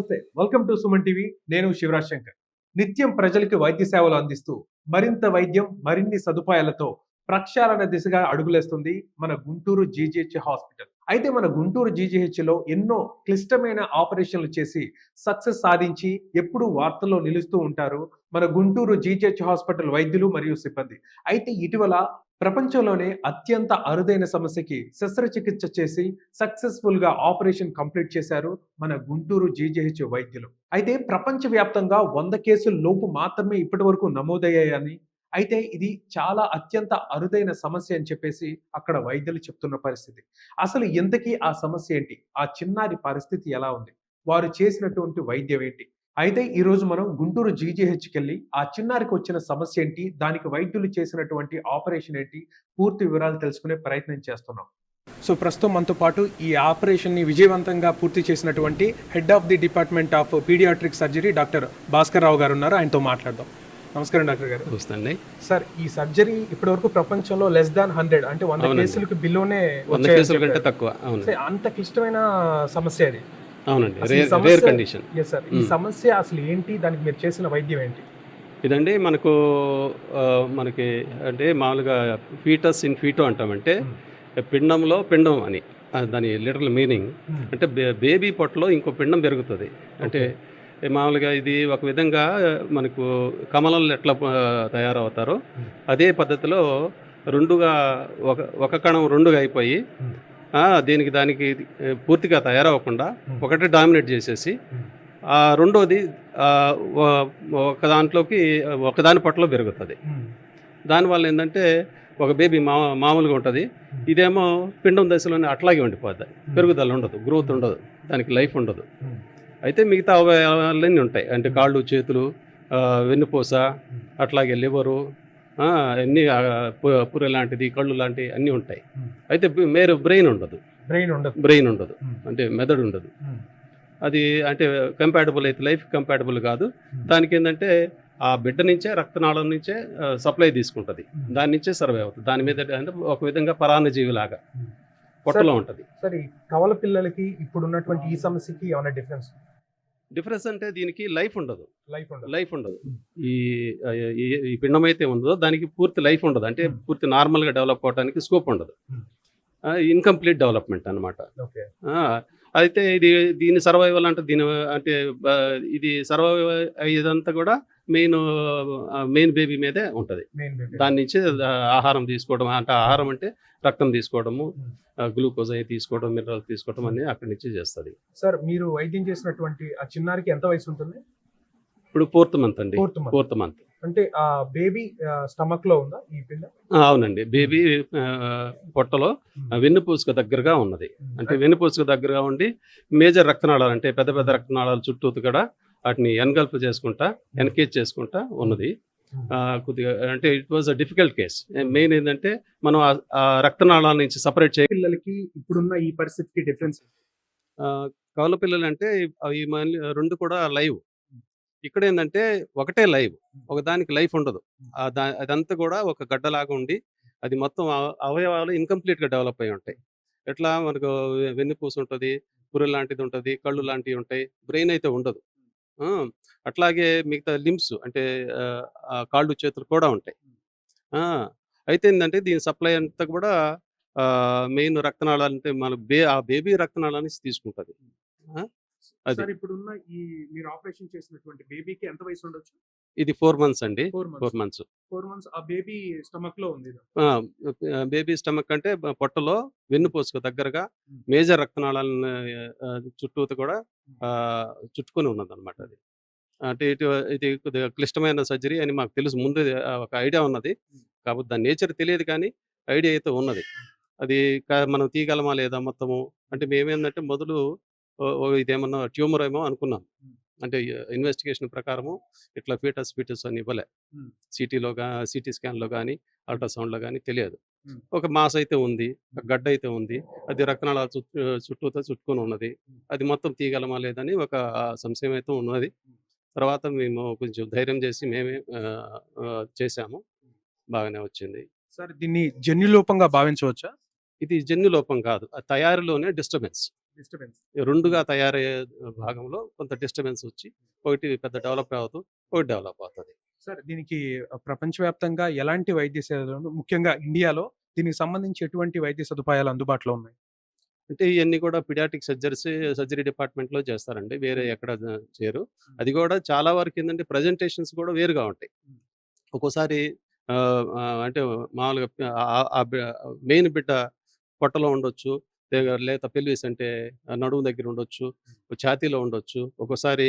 నమస్తే. Welcome to Suman TV. నేను శివరాజ్ శంకర్. నిత్యం ప్రజలకు వైద్య సేవలు అందిస్తూ మరింత వైద్యం మరిన్ని సదుపాయాలతో ప్రక్షాళన దిశగా అడుగులేస్తుంది మన గుంటూరు జీజీహెచ్ హాస్పిటల్. అయితే మన గుంటూరు జీజీహెచ్లో ఎన్నో క్లిష్టమైన ఆపరేషన్లు చేసి సక్సెస్ సాధించి ఎప్పుడూ వార్తల్లో నిలుస్తూ ఉంటారు మన గుంటూరు జీజీహెచ్ హాస్పిటల్ వైద్యులు మరియు సిబ్బంది. అయితే ఇటీవల ప్రపంచంలోనే అత్యంత అరుదైన సమస్యకి శస్త్రచికిత్స చేసి సక్సెస్ఫుల్గా ఆపరేషన్ కంప్లీట్ చేశారు మన గుంటూరు జీజీహెచ్ వైద్యులు. అయితే ప్రపంచ వ్యాప్తంగా వంద కేసుల లోపు మాత్రమే ఇప్పటి వరకు నమోదయ్యాయని అయితే ఇది చాలా అత్యంత అరుదైన సమస్య అని చెప్పేసి అక్కడ వైద్యులు చెప్తున్న పరిస్థితి. అసలు ఎంతకీ ఆ సమస్య ఏంటి? ఆ చిన్నారి పరిస్థితి ఎలా ఉంది? వారు చేసినటువంటి వైద్యం ఏంటి? అయితే ఈరోజు మనం గుంటూరు జీజీహెచ్కి వెళ్ళి ఆ చిన్నారికి వచ్చిన సమస్య ఏంటి? దానికి వైద్యులు చేసినటువంటి ఆపరేషన్ ఏంటి? పూర్తి వివరాలు తెలుసుకునే ప్రయత్నం చేస్తున్నాం. సో ప్రస్తుతం మనతో పాటు ఈ ఆపరేషన్ని విజయవంతంగా పూర్తి చేసినటువంటి head of the department of paediatric surgery doctor Bhaskar Rao గారు ఉన్నారు. ఆయనతో మాట్లాడదాం. నమస్కారం డాక్టర్ గారు. చూస్తండి సార్ ఈ సర్జరీ ఇప్పటివరకు ప్రపంచంలో లెస్ దాన్ హండ్రెడ్ అంటే వంద. కేసులకు బిలోనే వంద కేసుల కంటే. తక్కువ అవును. అంత క్లిష్టమైన సమస్య అది. అవునండి. రేర్ కండిషన్ సార్ ఈ. సమస్య అసలు ఏంటి? దానికి మీరు చేసిన వైద్యం ఏంటి? ఇదండి మనకు మనకి అంటే మామూలుగా ఫీటస్ ఇన్ ఫీటో అంటామంటే పిండంలో పిండం అని దాని లిటరల్ మీనింగ్ అంటే బేబీ పొట్టలో ఇంకో పిండం పెరుగుతుంది. అంటే మామూలుగా ఇది ఒక విధంగా మనకు కమలంలో ఎట్లా తయారవుతారో అదే పద్ధతిలో రెండుగా ఒక ఒక కణం రెండుగా అయిపోయి దీనికి దానికి పూర్తిగా తయారవ్వకుండా ఒకటి డామినేట్ చేసేసి ఆ రెండోది ఒక దాంట్లోకి ఒకదాని పట్ల పెరుగుతుంది. దానివల్ల ఏంటంటే ఒక బేబీ మా మామూలుగా ఉంటుంది. ఇదేమో పిండం దశలోనే అట్లాగే ఉండిపోద్ది. పెరుగుదల ఉండదు గ్రోత్ ఉండదు దానికి లైఫ్ ఉండదు. అయితే మిగతా అవయవాలన్నీ ఉంటాయి అంటే కాళ్ళు చేతులు వెన్నుపూస అట్లాగే లివరు అన్నీ ఆ, పు- పుర్రె లాంటిది కళ్ళు లాంటివి అన్నీ ఉంటాయి. అయితే మేరు బ్రెయిన్ ఉండదు బ్రెయిన్ ఉండదు బ్రెయిన్ ఉండదు. అంటే మెదడు ఉండదు. అది అంటే కంపాటబుల్ అయితే లైఫ్ కంపాటబుల్ కాదు. దానికి ఏంటంటే ఆ బిడ్డ నుంచే రక్తనాళం నుంచే సప్లై తీసుకుంటుంది. దాని నుంచే సర్వే అవుతుంది దాని మీద అంటే ఒక విధంగా పరాన్నజీవి లాగా మ్మ్. పొట్టలో ఉంటుంది సరే కవల పిల్లలకి ఇప్పుడు ఉన్నటువంటి ఈ సమస్యకి ఏమైనా డిఫరెన్స్ డిఫరెన్స్ అంటే దీనికి లైఫ్ ఉండదు. లైఫ్ ఉండదు. లైఫ్ ఉండదు. ఈ ఈ- పిండం అయితే ఉందో దానికి పూర్తి లైఫ్ ఉండదు. అంటే. పూర్తి నార్మల్గా డెవలప్ అవడానికి స్కోప్ ఉండదు. ఇన్కంప్లీట్ డెవలప్మెంట్ అనమాట ఓకే. అయితే ఇది దీని సర్వైవల్ అంటే దీని అంటే ఇది సర్వైవ్ అయ్యేదంతా కూడా మెయిన్ మెయిన్ బేబీ మీదే ఉంటుంది. దాని నుంచి ఆహారం తీసుకోవడం అంటే ఆహారం అంటే రక్తం తీసుకోవడము. గ్లూకోజ్ అవి తీసుకోవడం మినరల్ తీసుకోవడం అన్ని అక్కడి నుంచి చేస్తుంది. సార్ మీరు వైద్యం చేసినటువంటి ఆ చిన్నారికి ఎంత వయసు ఉంటుంది? ఇప్పుడు ఫోర్త్ మంత్ అండి. Fourth month. అంటే ఆ బేబీ స్టమక్లో ఉందా ఈ పిండ అవునండి. బేబీ పొట్టలో వెన్నుపూసకు దగ్గరగా ఉన్నది. అంటే వెన్నుపూసకు దగ్గరగా ఉండి మేజర్ రక్తనాళాలు అంటే పెద్ద పెద్ద రక్తనాళాలు చుట్టూ కూడా వాటిని ఎన్గల్ప్ చేసుకుంటా ఎన్కేజ్ చేసుకుంటా ఉన్నది. ఆ, కొద్దిగా అంటే it was a difficult case main ఏంటంటే మనం ఆ- రక్తనాళాల నుంచి సపరేట్ చేయ పిల్లలకి ఇప్పుడున్న ఈ పరిస్థితికి డిఫరెన్స్ కవల పిల్లలు అంటే అవి రెండు కూడా లైవ్ ఇక్కడ ఏంటంటే ఒకటే లైవ్ ఒకదానికి లైఫ్ ఉండదు. ఆ దా అదంతా కూడా ఒక గడ్డలాగా ఉండి అది మొత్తం అవ- అవయవాలు ఇన్కంప్లీట్గా డెవలప్ అయి ఉంటాయి. ఎట్లా మనకు వెన్నుపూస ఉంటుంది పుర్రె లాంటిది ఉంటుంది కళ్ళు లాంటివి ఉంటాయి. బ్రెయిన్ అయితే ఉండదు. అట్లాగే మిగతా లిమ్స్ అంటే కాళ్ళు చేతులు కూడా ఉంటాయి. ఆ, అయితే ఏంటంటే దీని సప్లై అంతా కూడా మెయిన్ రక్తనాళాలు అంటే మన బే ఆ బేబీ రక్తనాళాల నుంచి తీసుకుంటుంది. ఆ, అది. ఇప్పుడున్న ఈ మీరు ఆపరేషన్ చేసినటువంటి బేబీకి ఎంత వయసు ఉండొచ్చు ఇది ఫోర్ మంత్స్ అండి. Four months. Four months. ఆ బేబీ స్టమక్లో ఉంది. బేబీ స్టమక్ అంటే పొట్టలో వెన్నుపూసకు దగ్గరగా. మేజర్ రక్తనాళాలను చుట్టూతో కూడా ఆ, చుట్టుకొని ఉన్నది అనమాట అది. అంటే ఇటు ఇది కొద్దిగా క్లిష్టమైన సర్జరీ అని మాకు తెలుసు. ముందే ఒక ఐడియా ఉన్నది. కాబట్టి దాని నేచర్ తెలియదు కానీ ఐడియా అయితే ఉన్నది. అది మనం తీయగలమా లేదా మొత్తము? అంటే మేమేందంటే మొదలు ఇదేమన్నా ట్యూమర్ ఏమో అనుకున్నాం. అంటే ఇన్వెస్టిగేషన్ ప్రకారము ఇట్లా ఫీటస్ ఫీటస్ అని ఇవ్వలే. సిటీలో గా సిటీ స్కాన్లో కానీ అల్ట్రాసౌండ్లో కానీ తెలియదు. ఒక మాస్ అయితే ఉంది గడ్డ అయితే ఉంది అది రక్తనాళ చుట్టూ చుట్టూతో చుట్టుకొని ఉన్నది. అది మొత్తం తీయగలమా లేదని ఒక సంశయం అయితే ఉన్నది. తర్వాత మేము కొంచెం ధైర్యం చేసి మేమే చేశాము. బాగానే వచ్చింది. సార్ దీన్ని జన్యులోపంగా భావించవచ్చా? ఇది జన్యు లోపం కాదు. ఆ తయారీలోనే డిస్టర్బెన్స్. రెండుగా తయారయ్యే భాగంలో కొంత డిస్టర్బెన్స్ వచ్చి ఒకటి పెద్ద డెవలప్ అవుతూ ఒకటి డెవలప్ అవుతుంది. సార్ దీనికి ప్రపంచవ్యాప్తంగా ఎలాంటి వైద్య సేవలు ముఖ్యంగా ఇండియాలో దీనికి సంబంధించి ఎటువంటి వైద్య సదుపాయాలు అందుబాటులో ఉన్నాయి? అంటే ఇవన్నీ కూడా పిడియాటిక్ సర్జరీస్ సర్జరీ డిపార్ట్మెంట్లో చేస్తారండి. వేరే ఎక్కడ చేయరు. అది కూడా చాలా వరకు ఏంటంటే ప్రజెంటేషన్స్ కూడా వేరుగా ఉంటాయి. ఒక్కోసారి అంటే మామూలుగా మెయిన్ బిడ్డ పొట్టలో ఉండొచ్చు. లేత పెల్విస్ అంటే నడుము దగ్గర ఉండొచ్చు ఛాతీలో ఉండొచ్చు ఒక్కోసారి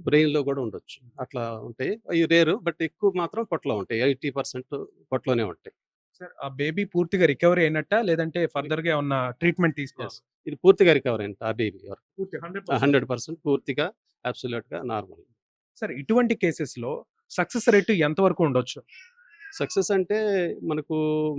బ్రెయిన్లో కూడా ఉండొచ్చు. అట్లా ఉంటాయి. అవి రేరు బట్ ఎక్కువ మాత్రం పొట్టలో ఉంటాయి. ఎయిటీ పర్సెంట్ పొట్టలోనే ఉంటాయి. సార్ ఆ బేబీ పూర్తిగా రికవరీ అయినట్ట? లేదంటే ఫర్దర్గా ఉన్న ట్రీట్మెంట్ తీసుకోవాలి? ఇది పూర్తిగా రికవర్ అయింది ఆ బేబీ హండ్రెడ్ పర్సెంట్. పూర్తిగా అబ్సల్యూట్గా నార్మల్. సార్ ఇటువంటి కేసెస్లో సక్సెస్ రేట్ ఎంత వరకు ఉండొచ్చు? సక్సెస్ అంటే మనకు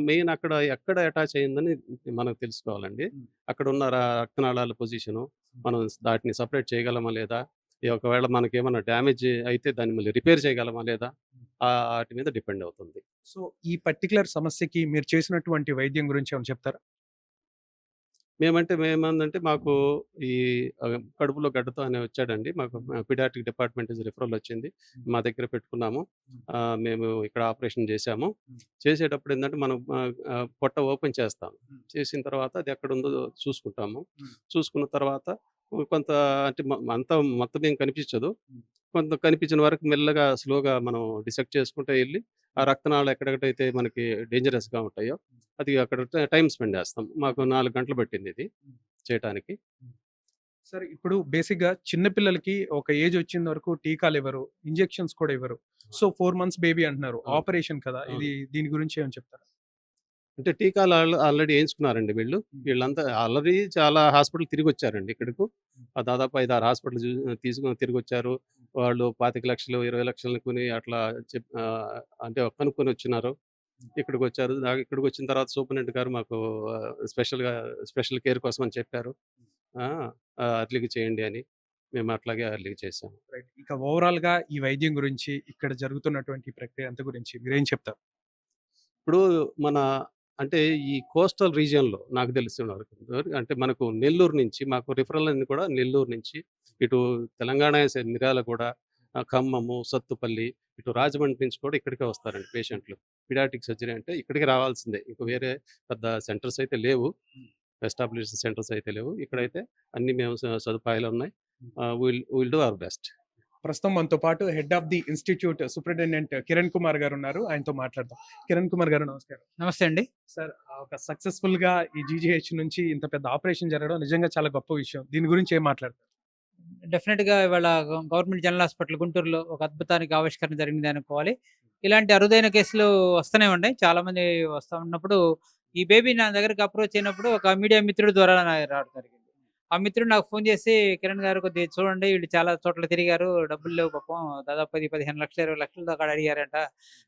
మెయిన్ అక్కడ ఎక్కడ అటాచ్ అయిందని మనకు తెలుసుకోవాలండి. అక్కడ ఉన్న రక్తనాళాల పొజిషను మనం వాటిని సపరేట్ చేయగలమా లేదా? ఈ ఒకవేళ మనకి ఏమైనా డ్యామేజ్ అయితే దాన్ని మళ్ళీ రిపేర్ చేయగలమా లేదా? వాటి మీద డిపెండ్ అవుతుంది. సో ఈ పర్టికులర్ సమస్యకి మీరు చేసినటువంటి వైద్యం గురించి ఏమైనా చెప్తారా? మేమంటే మేమందంటే మాకు ఈ ఆ, కడుపులో గడ్డతో అనే వచ్చాడండి. మాకు పిడాటిక్ డిపార్ట్మెంట్ రిఫరల్ వచ్చింది. మా దగ్గర పెట్టుకున్నాము. ఆ, మేము ఇక్కడ ఆపరేషన్ చేశాము. చేసేటప్పుడు ఏంటంటే మనం ఆ, ఆ, పొట్ట ఓపెన్ చేస్తాం చేసిన తర్వాత అది ఎక్కడ ఉందో చూసుకుంటాము. చూసుకున్న తర్వాత కొంత అంటే మ- అంతా మొత్తం ఏం కనిపించదు. కొంత కనిపించిన వరకు మెల్లగా స్లోగా మనం డిసెక్ట్ చేసుకుంటూ వెళ్ళి ఆ రక్తనాళాలు ఎక్కడెక్కడైతే మనకి dangerous గా ఉంటాయో అది అక్కడ టైం స్పెండ్ చేస్తాం. మాకు నాలుగు గంటలు పట్టింది ఇది చేయటానికి. సార్ ఇప్పుడు బేసిక్గా చిన్న పిల్లలకి ఒక ఏజ్ వచ్చిన వరకు టీకాలు ఇవ్వరు ఇంజెక్షన్స్ కూడా ఇవ్వరు. సో ఫోర్ మంత్స్ బేబీ అంటున్నారు. ఆపరేషన్ కదా ఇది దీని గురించి ఏమని చెప్తారా? అంటే టీకాలు ఆల్రెడీ వేయించుకున్నారండి వీళ్ళు. వీళ్ళంతా ఆల్రెడీ చాలా హాస్పిటల్ తిరిగి వచ్చారండి ఇక్కడకు ఆ దాదాపు ఐదు ఆరు హాస్పిటల్ తీసుకుని తిరిగి వచ్చారు వాళ్ళు పాతిక లక్షలు ఇరవై లక్షలు కొని అట్లా చెప్ అంటే కనుక్కొని వచ్చినారు. ఇక్కడికి వచ్చారు. ఇక్కడికి వచ్చిన తర్వాత సూపరింటెండెంట్ గారు మాకు స్పెషల్గా స్పెషల్ కేర్ కోసం అని చెప్పారు. అర్లీకి చేయండి అని మేము అట్లాగే అర్లీకి చేసాము. ఇక ఓవరాల్గా ఈ వైద్యం గురించి ఇక్కడ జరుగుతున్నటువంటి ప్రక్రియ అంత గురించి మీరేం చెప్తారు? ఇప్పుడు మన అంటే ఈ కోస్టల్ రీజియన్లో నాకు తెలిసిన వరకు అంటే మనకు నెల్లూరు నుంచి మాకు రిఫరల్ అన్ని కూడా నెల్లూరు నుంచి ఇటు తెలంగాణ మిర్యాలగూడ ఆ, ఖమ్మము సత్తుపల్లి ఇటు రాజమండ్రి నుంచి కూడా ఇక్కడికే వస్తారండి పేషెంట్లు. పిడాటిక్ సర్జరీ అంటే ఇక్కడికి రావాల్సిందే. ఇంక వేరే పెద్ద సెంటర్స్ అయితే లేవు. ఎస్టాబ్లిష్ సెంటర్స్ అయితే లేవు. ఇక్కడైతే అన్ని మేము సదుపాయాలు ఉన్నాయి. Will will do our best. ప్రస్తుతం మనతో పాటు head of the institute superintendent Kiran Kumar గారు ఉన్నారు ఆయనతో మాట్లాడదాం. కిరణ్ కుమార్ గారు నమస్కారం. నమస్తే అండి. సార్ ఒక సక్సెస్ఫుల్గా ఈ జీజీహెచ్ నుంచి ఇంత పెద్ద ఆపరేషన్ జరగడం నిజంగా చాలా గొప్ప విషయం. దీని గురించి ఏం మాట్లాడతారు? డెఫినెట్గా ఇవాళ గవ- గవర్నమెంట్ జనరల్ హాస్పిటల్ గుంటూరులో ఒక అద్భుతానికి ఆవిష్కరణ జరిగింది అనుకోవాలి. ఇలాంటి అరుదైన కేసులు వస్తూనే ఉన్నాయి. చాలా మంది వస్తూ ఉన్నప్పుడు ఈ బేబీ నా దగ్గరికి అప్రోచ్ అయినప్పుడు ఒక మీడియా మిత్రుడి ద్వారా రావడం జరిగింది. ఆ మిత్రుడు నాకు ఫోన్ చేసి కిరణ్ గారు కొద్దిగా చూడండి వీళ్ళు చాలా చోట్ల తిరిగారు. డబ్బులు లేవు పాపం. దాదాపు పది పదిహేను లక్షలు ఇరవై లక్షల దాకా అడిగారంట.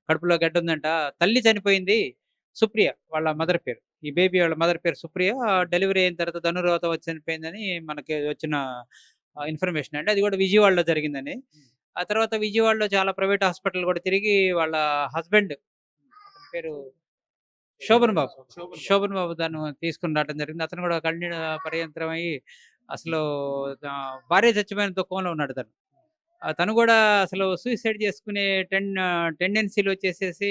కడుపులో గడ్డ ఉందంట. తల్లి చనిపోయింది సుప్రియ వాళ్ళ మదర్ పేరు. ఈ బేబీ వాళ్ళ మదర్ పేరు సుప్రియ. డెలివరీ అయిన తర్వాత ధనుర్వాత చనిపోయిందని మనకి వచ్చిన ఇన్ఫర్మేషన్ అండి అది కూడా విజయవాడలో జరిగిందని ఆ తర్వాత విజయవాడలో చాలా ప్రైవేట్ హాస్పిటల్ కూడా తిరిగి వాళ్ళ హస్బెండ్ పేరు శోభన్. బాబు. శోభన్ బాబు. తను తీసుకుని రావడం జరిగింది. అతను కూడా కన్నీడ పర్యంతరం అయ్యి అసలు భార్య చచ్చిపోయిన దుఃఖంలో ఉన్నాడు తను. తను కూడా అసలు సూసైడ్ చేసుకునే టెన్ టెండెన్సీలు వచ్చేసేసి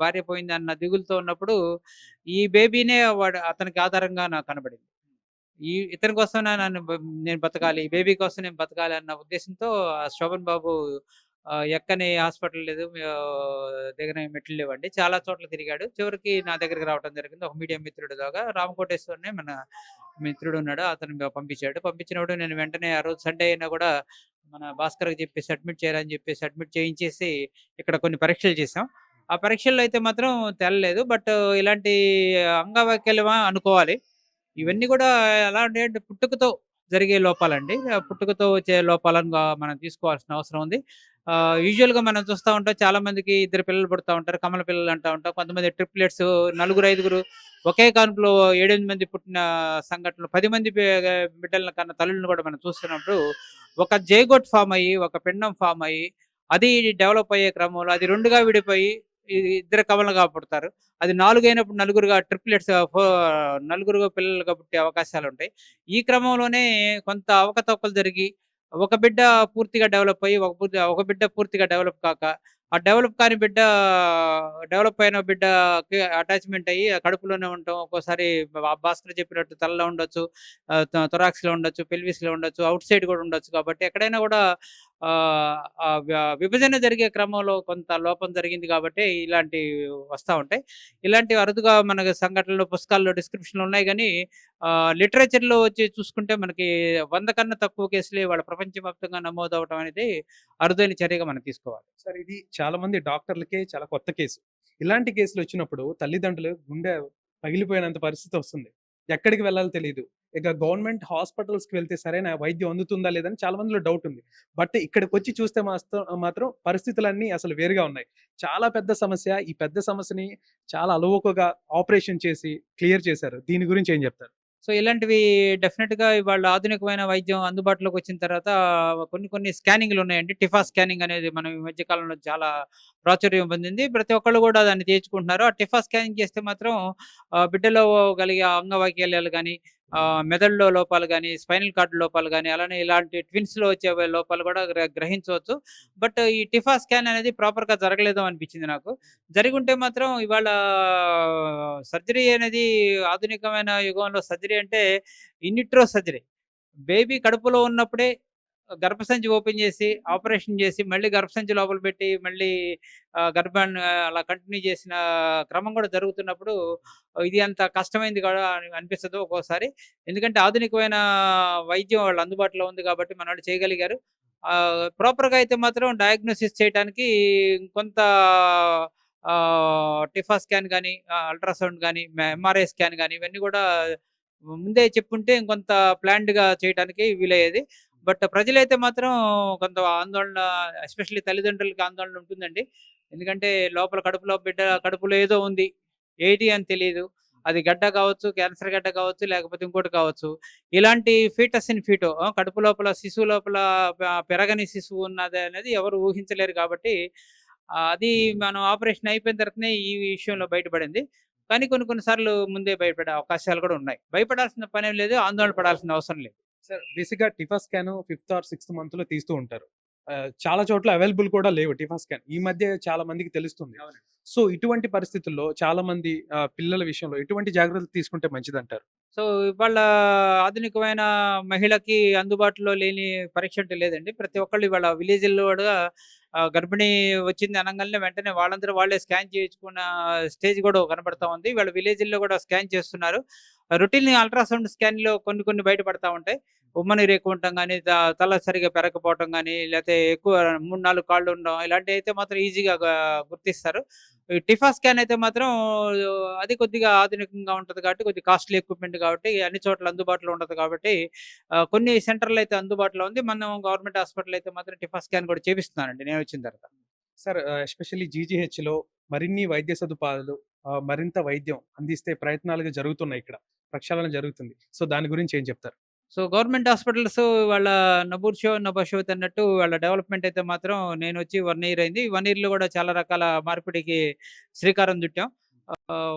భార్య పోయింది అన్న దిగులతో ఉన్నప్పుడు ఈ బేబీనే వాడు అతనికి ఆధారంగా నాకు కనబడింది. ఈ ఇతని కోసం నన్ను నేను బతకాలి బేబీ కోసం నేను బతకాలి అన్న ఉద్దేశంతో ఆ శోభన్ బాబు ఎక్కని హాస్పిటల్ లేదు దగ్గర మెట్లు లేవండి. చాలా చోట్ల తిరిగాడు. చివరికి నా దగ్గరికి రావడం జరిగింది. ఒక మీడియం మిత్రుడు దాకా రామకోటేశ్వరనే మన మిత్రుడు ఉన్నాడు. అతను పంపించాడు. పంపించినప్పుడు నేను వెంటనే ఆ రోజు సండే అయినా కూడా మన భాస్కర్కి చెప్పేసి అడ్మిట్ చేయాలని చెప్పేసి అడ్మిట్ చేయించేసి ఇక్కడ కొన్ని పరీక్షలు చేసాం ఆ పరీక్షల్లో అయితే మాత్రం తెలలేదు బట్ ఇలాంటి అంగవైకల్యమా అనుకోవాలి. ఇవన్నీ కూడా ఎలా అంటే పుట్టుకతో జరిగే లోపాలండి. పుట్టుకతో వచ్చే లోపాలను మనం తీసుకోవాల్సిన అవసరం ఉంది. ఆ, usual గా మనం చూస్తూ ఉంటాం చాలా మందికి ఇద్దరు పిల్లలు పుడతా ఉంటారు కమల పిల్లలు అంటూ ఉంటాం. కొంతమంది ట్రిప్లెట్స్ నలుగురు ఐదుగురు ఒకే కాన్పులో ఏడెనిమిది మంది పుట్టిన సంఘటనలు పది మంది బిడ్డల కన్నా తల్లులను కూడా మనం చూస్తున్నప్పుడు ఒక జైగోట్ ఫామ్ అయ్యి ఒక పిండం ఫామ్ అయ్యి అది డెవలప్ అయ్యే క్రమంలో అది రెండుగా విడిపోయి ఇద్దరు కవలగా పుడతారు అది నాలుగు అయినప్పుడు నలుగురుగా ట్రిప్లెట్స్ నలుగురుగా పిల్లలుగా పుట్టే అవకాశాలు ఉంటాయి ఈ క్రమంలోనే కొంత అవకతవకలు జరిగి ఒక బిడ్డ పూర్తిగా డెవలప్ అయ్యి ఒక పూర్తి ఒక బిడ్డ పూర్తిగా డెవలప్ కాక ఆ డెవలప్ కాని బిడ్డ డెవలప్ అయిన బిడ్డకి అటాచ్మెంట్ అయ్యి కడుపులోనే ఉంటాం. ఒక్కోసారి భాస్కర్ చెప్పినట్టు తలలో ఉండొచ్చు తొరాక్స్లో ఉండొచ్చు పెల్విస్లో ఉండొచ్చు అవుట్ సైడ్ కూడా ఉండొచ్చు కాబట్టి ఎక్కడైనా కూడా విభజన జరిగే క్రమంలో కొంత లోపం జరిగింది కాబట్టి ఇలాంటి వస్తూ ఉంటాయి. ఇలాంటి అరుదుగా మనకి సంఘటనలు పుస్తకాల్లో డిస్క్రిప్షన్లు ఉన్నాయి కానీ లిటరేచర్లో వచ్చి చూసుకుంటే మనకి వంద కన్నా తక్కువ కేసులే వాళ్ళ ప్రపంచవ్యాప్తంగా నమోదు అనేది అరుదైన చర్యగా మనం తీసుకోవాలి. సార్ ఇది చాలా మంది డాక్టర్లకే చాలా కొత్త కేసు. ఇలాంటి కేసులు వచ్చినప్పుడు తల్లిదండ్రులు గుండె పగిలిపోయినంత పరిస్థితి వస్తుంది. ఎక్కడికి వెళ్ళాలో తెలియదు ఇక గవర్నమెంట్ హాస్పిటల్స్కి వెళ్తే సరైన వైద్యం అందుతుందా లేదని చాలా మందిలో డౌట్ ఉంది. బట్ ఇక్కడికి వచ్చి చూస్తే మాత్రం పరిస్థితులన్నీ అసలు వేరుగా ఉన్నాయి. చాలా పెద్ద సమస్య. ఈ పెద్ద సమస్యని చాలా అలవోకగా ఆపరేషన్ చేసి క్లియర్ చేశారు. దీని గురించి ఏం చెప్తారు? సో ఇలాంటివి డెఫినెట్గా ఇవాళ ఆధునికమైన వైద్యం అందుబాటులోకి వచ్చిన తర్వాత కొన్ని కొన్ని స్కానింగ్లు ఉన్నాయండి. టిఫా స్కానింగ్ అనేది మనం ఈ మధ్య కాలంలో చాలా ప్రాచుర్యం పొందింది. ప్రతి ఒక్కళ్ళు కూడా దాన్ని తెచ్చుకుంటున్నారు ఆ టిఫా స్కానింగ్ చేస్తే మాత్రం బిడ్డలో కలిగే అంగవైకల్యాలు కానీ మెదడులో లోపాలు కానీ స్పైనల్ కార్డ్ లోపాలు కానీ అలానే ఇలాంటి ట్విన్స్లో వచ్చే లోపాలు కూడా గ్ర- గ్రహించవచ్చు. బట్ ఈ టిఫా స్కాన్ అనేది ప్రాపర్గా జరగలేదు అనిపించింది నాకు. జరిగి ఉంటే మాత్రం ఇవాళ సర్జరీ అనేది ఆధునికమైన యుగంలో సర్జరీ అంటే ఇన్నిట్రో సర్జరీ. బేబీ కడుపులో ఉన్నప్పుడే గర్భసంచి ఓపెన్ చేసి ఆపరేషన్ చేసి మళ్ళీ గర్భసంచి లోపల పెట్టి మళ్ళీ గర్భాన్ని అలా కంటిన్యూ చేసిన క్రమం కూడా జరుగుతున్నప్పుడు ఇది అంత కష్టమైంది కూడా అనిపిస్తుంది ఒక్కోసారి. ఎందుకంటే ఆధునికమైన వైద్యం వాళ్ళు అందుబాటులో ఉంది కాబట్టి మన వాళ్ళు చేయగలిగారు ప్రాపర్గా అయితే మాత్రం డయాగ్నోసిస్ చేయడానికి కొంత టిఫా స్కాన్ కానీ అల్ట్రాసౌండ్ కానీ ఎంఆర్ఐ స్కాన్ కానీ ఇవన్నీ కూడా ముందే చెప్పుంటే ఇంకొంత ప్లాన్డ్గా చేయడానికి వీలయ్యేది. బట్ ప్రజలైతే మాత్రం కొంత ఆందోళన ఎస్పెషల్లీ తల్లిదండ్రులకి ఆందోళన ఉంటుందండి. ఎందుకంటే లోపల కడుపులో బిడ్డ కడుపులో ఏదో ఉంది. ఏది అని తెలియదు అది గడ్డ కావచ్చు క్యాన్సర్ గడ్డ కావచ్చు లేకపోతే ఇంకోటి కావచ్చు. ఇలాంటి ఫీటస్ ఇన్ ఫీటో కడుపు లోపల శిశువు లోపల పెరగని శిశువు ఉన్నది అనేది ఎవరు ఊహించలేరు కాబట్టి అది మనం ఆపరేషన్ అయిపోయిన తర్వాతనే ఈ విషయంలో బయటపడింది. కానీ కొన్ని కొన్నిసార్లు ముందే భయపడే అవకాశాలు కూడా ఉన్నాయి. భయపడాల్సిన పని లేదు ఆందోళన పడాల్సిన అవసరం లేదు. సార్ బేసిక్గా TIFFA scan fifth or sixth మంత్లో తీస్తూ ఉంటారు. చాలా చోట్ల అవైలబుల్ కూడా లేవు టిఫా స్కాన్. ఈ మధ్య చాలా మందికి తెలుస్తుంది. సో ఇటువంటి పరిస్థితుల్లో చాలా మంది పిల్లల విషయంలో ఎటువంటి జాగ్రత్తలు తీసుకుంటే మంచిది అంటారు సో ఇవాళ ఆధునికమైన మహిళకి అందుబాటులో లేని పరీక్ష అంటే లేదండి. ప్రతి ఒక్కళ్ళు ఇవాళ విలేజ్లో కూడా గర్భిణీ వచ్చింది అనగానే వెంటనే వాళ్ళందరూ వాళ్ళే స్కాన్ చేయించుకున్న స్టేజ్ కూడా కనబడతా ఉంది. ఇవాళ విలేజ్లో కూడా స్కాన్ చేస్తున్నారు. రొటీన్ అల్ట్రాసౌండ్ స్కాన్లో కొన్ని కొన్ని బయటపడతా ఉంటాయి. ఉమ్మని ఎక్కువ ఉండటం కానీ తల సరిగా పెరగకపోవటం కానీ లేకపోతే ఎక్కువ మూడు నాలుగు కాళ్ళు ఉండడం ఇలాంటివి అయితే మాత్రం ఈజీగా గుర్తిస్తారు. ఈ టిఫా స్కాన్ అయితే మాత్రం అది కొద్దిగా ఆధునికంగా ఉంటుంది కాబట్టి కొద్దిగా కాస్ట్లీ ఎక్విప్మెంట్ కాబట్టి అన్ని చోట్ల అందుబాటులో ఉండదు కాబట్టి కొన్ని సెంటర్లు అయితే అందుబాటులో ఉంది. మనం గవర్నమెంట్ హాస్పిటల్ అయితే మాత్రం టిఫా స్కాన్ కూడా చేపిస్తున్నానండి. నేను వచ్చిన తర్వాత. సార్ ఎస్పెషల్లీ జీజీహెచ్లో మరిన్ని వైద్య సదుపాయాలు మరింత వైద్యం అందిస్తే ప్రయత్నాలు జరుగుతున్నాయి ఇక్కడ. ప్రక్షాళన జరుగుతుంది. సో దాని గురించి ఏం చెప్తారు? సో గవర్నమెంట్ హాస్పిటల్స్ వాళ్ళ నబూర్షో నబషోత్ అన్నట్టు వాళ్ళ డెవలప్మెంట్ అయితే మాత్రం నేను వచ్చి వన్ ఇయర్ అయింది. వన్ ఇయర్లో కూడా చాలా రకాల మార్పిడికి శ్రీకారం చుట్టాం.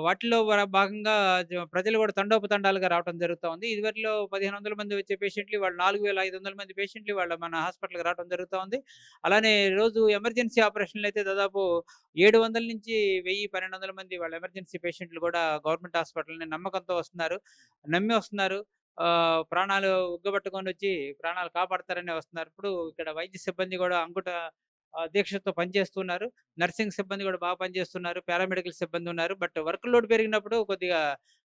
వాటిలో భాగంగా ప్రజలు కూడా తండోపతండాలుగా రావడం జరుగుతూ ఉంది. ఇదివరలో పదిహేను వందల మంది వచ్చే పేషెంట్లు వాళ్ళు నాలుగు వేల ఐదు వందల మంది పేషెంట్లు వాళ్ళ మన హాస్పిటల్కి రావడం జరుగుతూ ఉంది. అలానే రోజు ఎమర్జెన్సీ ఆపరేషన్లు అయితే దాదాపు ఏడు వందల నుంచి వెయ్యి పన్నెండు వందల మంది వాళ్ళ ఎమర్జెన్సీ పేషెంట్లు కూడా గవర్నమెంట్ హాస్పిటల్ని నమ్మకంతో వస్తున్నారు. నమ్మి వస్తున్నారు. ఆ, ప్రాణాలు ఉగ్గబట్టుకొని వచ్చి ప్రాణాలు కాపాడతారని వస్తున్నారు. ఇప్పుడు ఇక్కడ వైద్య సిబ్బంది కూడా అంకుట దీక్షతో పనిచేస్తున్నారు. నర్సింగ్ సిబ్బంది కూడా బాగా పనిచేస్తున్నారు. పారామెడికల్ సిబ్బంది ఉన్నారు. బట్ వర్క్ లోడ్ పెరిగినప్పుడు కొద్దిగా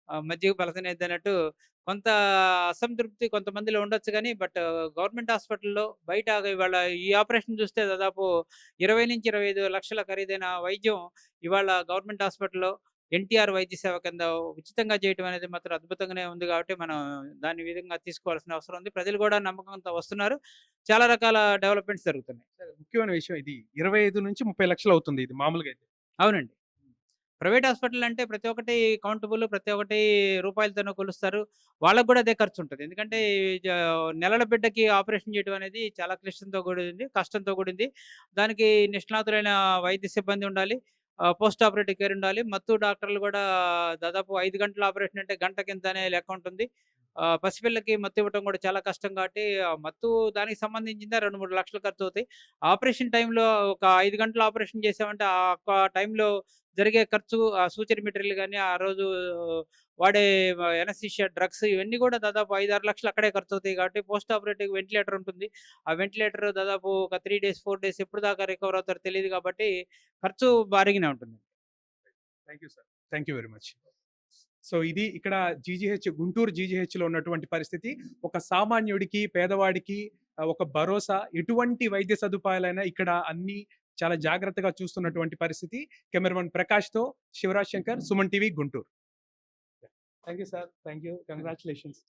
మజ్జిగ పలసనేది అన్నట్టు కొంత అసంతృప్తి కొంతమందిలో ఉండొచ్చు కానీ బట్ గవర్నమెంట్ హాస్పిటల్లో బయట ఇవాళ ఈ ఆపరేషన్ చూస్తే దాదాపు ఇరవై నుంచి ఇరవై ఐదు లక్షల ఖరీదైన వైద్యం ఇవాళ గవర్నమెంట్ హాస్పిటల్లో ఎన్టీఆర్ వైద్య సేవ కింద ఉచితంగా చేయడం అనేది మాత్రం అద్భుతంగానే ఉంది కాబట్టి మనం దాని విధంగా తీసుకోవాల్సిన అవసరం ఉంది. ప్రజలు కూడా నమ్మకంతో వస్తున్నారు. చాలా రకాల డెవలప్మెంట్స్ జరుగుతున్నాయి. ముఖ్యమైన విషయం ఇది. ఇరవై ఐదు నుంచి ముప్పై లక్షలు అవుతుంది ఇది మామూలుగా అయితే. అవునండి. ప్రైవేట్ హాస్పిటల్ అంటే ప్రతి ఒక్కటి కౌంటబుల్ ప్రతి ఒక్కటి రూపాయలతోనే కొలుస్తారు. వాళ్ళకు కూడా అదే ఖర్చు ఉంటుంది. ఎందుకంటే నెలల బిడ్డకి ఆపరేషన్ చేయడం అనేది చాలా క్లిష్టంతో కూడింది కష్టంతో కూడింది. దానికి నిష్ణాతులైన వైద్య సిబ్బంది ఉండాలి పోస్ట్ ఆపరేటివ్ కేర్ ఉండాలి. మత్తు డాక్టర్లు కూడా దాదాపు ఐదు గంటల ఆపరేషన్ అంటే గంట కింద అనే లెక్క ఉంటుంది. పసిపిల్లకి మత్తు ఇవ్వటం కూడా చాలా కష్టం కాబట్టి ఆ మత్తు దానికి సంబంధించిందే రెండు మూడు లక్షలు ఖర్చు అవుతాయి. ఆపరేషన్ టైంలో ఒక ఐదు గంటల ఆపరేషన్ చేసామంటే ఆ టైంలో జరిగే ఖర్చు ఆ సూచన మెటీరియల్ కానీ ఆ రోజు వాడే ఎనస్థీషియా డ్రగ్స్ ఇవన్నీ కూడా దాదాపు ఐదు ఆరు లక్షలు అక్కడే ఖర్చు అవుతాయి కాబట్టి పోస్ట్ ఆపరేటివ్ వెంటిలేటర్ ఉంటుంది. ఆ వెంటిలేటర్ దాదాపు ఒక త్రీ డేస్ ఫోర్ డేస్ ఎప్పుడు దాకా రికవర్ అవుతారో తెలియదు కాబట్టి ఖర్చు భారీగానే ఉంటుంది thank you sir. Thank you very much. So ఇది ఇక్కడ జీజీహెచ్ గుంటూరు జీజీహెచ్లో లో ఉన్నటువంటి పరిస్థితి. ఒక సామాన్యుడికి పేదవాడికి ఒక భరోసా ఎటువంటి వైద్య సదుపాయాలైనా ఇక్కడ అన్ని చాలా జాగ్రత్తగా చూస్తున్నటువంటి పరిస్థితి. Cameraman ప్రకాష్తో Shivaraj Shankar Suman TV Guntur. Thank you sir. Thank you congratulations.